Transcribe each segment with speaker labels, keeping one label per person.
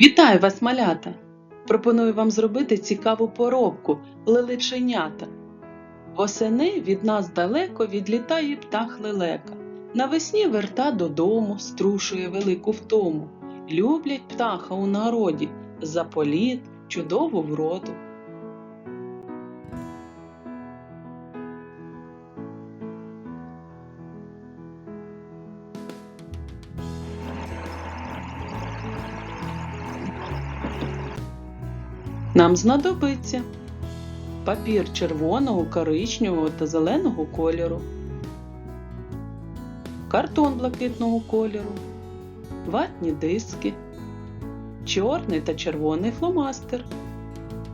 Speaker 1: Вітаю вас, малята! Пропоную вам зробити цікаву поробку лелеченята. Восени від нас далеко відлітає птах лелека. Навесні верта додому, струшує велику втому. Люблять птаха у народі за політ, чудову вроду. Нам знадобиться папір червоного, коричневого та зеленого кольору, картон блакитного кольору, ватні диски, чорний та червоний фломастер,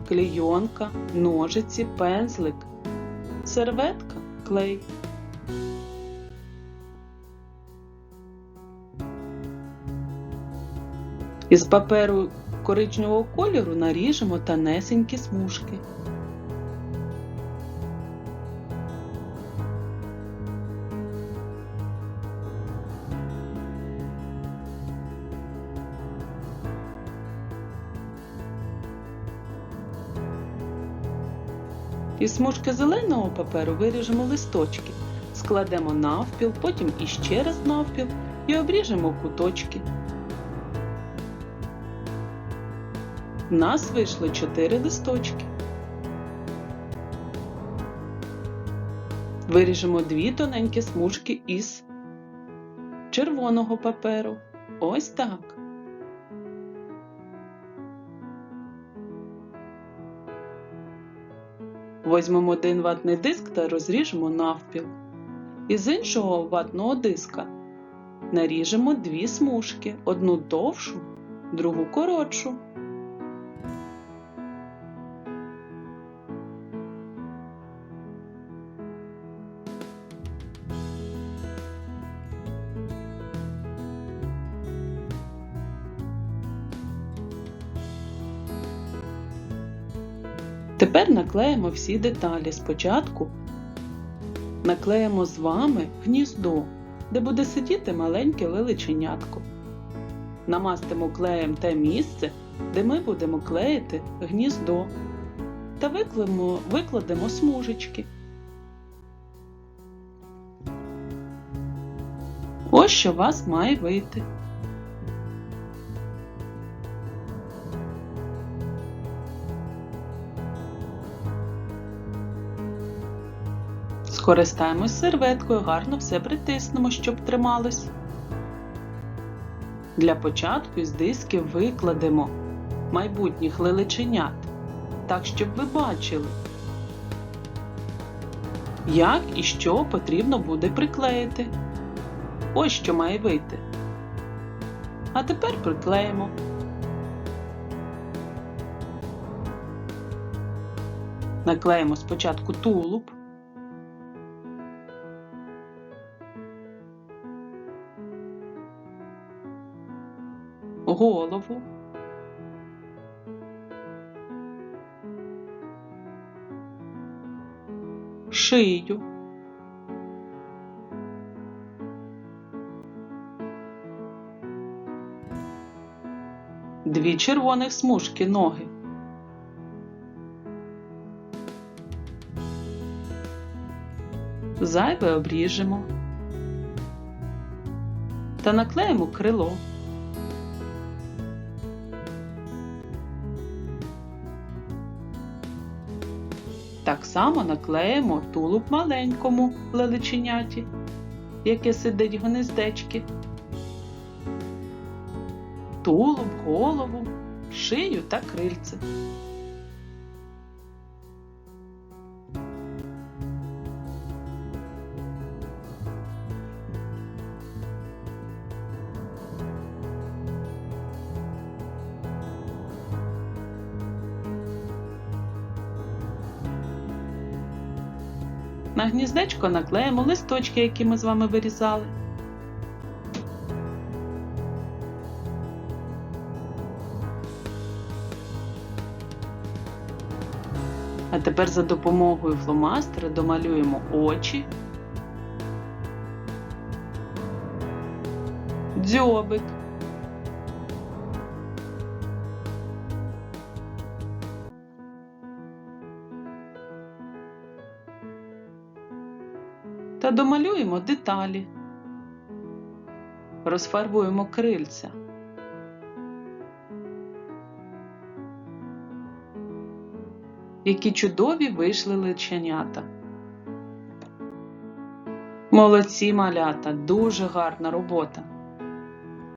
Speaker 1: клейонка, ножиці, пензлик, серветка, клей. Із паперу коричневого кольору наріжемо тонесенькі смужки. Із смужки зеленого паперу виріжемо листочки, складемо навпіл, потім іще раз навпіл і обріжемо куточки. У нас вийшло 4 листочки. Виріжемо дві тоненькі смужки із червоного паперу. Ось так. Возьмемо один ватний диск та розріжемо навпіл. Із іншого ватного диска наріжемо дві смужки, одну довшу, другу коротшу. Тепер наклеїмо всі деталі. Спочатку наклеїмо з вами гніздо, де буде сидіти маленьке лелеченятко. Намастимо клеєм те місце, де ми будемо клеїти гніздо. Та викладемо, викладемо смужечки. Ось що у вас має вийти. Скористаємось серветкою, гарно все притиснемо, щоб трималось. Для початку із дисків викладемо майбутніх лелеченят, так щоб ви бачили, як і що потрібно буде приклеїти. Ось що має вийти. А тепер приклеїмо. Наклеїмо спочатку тулуб. Голову, шию, дві червоних смужки ноги. Зайве обріжемо та наклеїмо крило. Так само наклеїмо тулуб маленькому лелеченяті, яке сидить в гнездечки, тулуб, голову, шию та крильце. На гніздечко наклеїмо листочки, які ми з вами вирізали. А тепер за допомогою фломастера домалюємо очі, дзьобик, та домалюємо деталі. Розфарбуємо крильця. Які чудові вийшли личенята. Молодці малята, дуже гарна робота.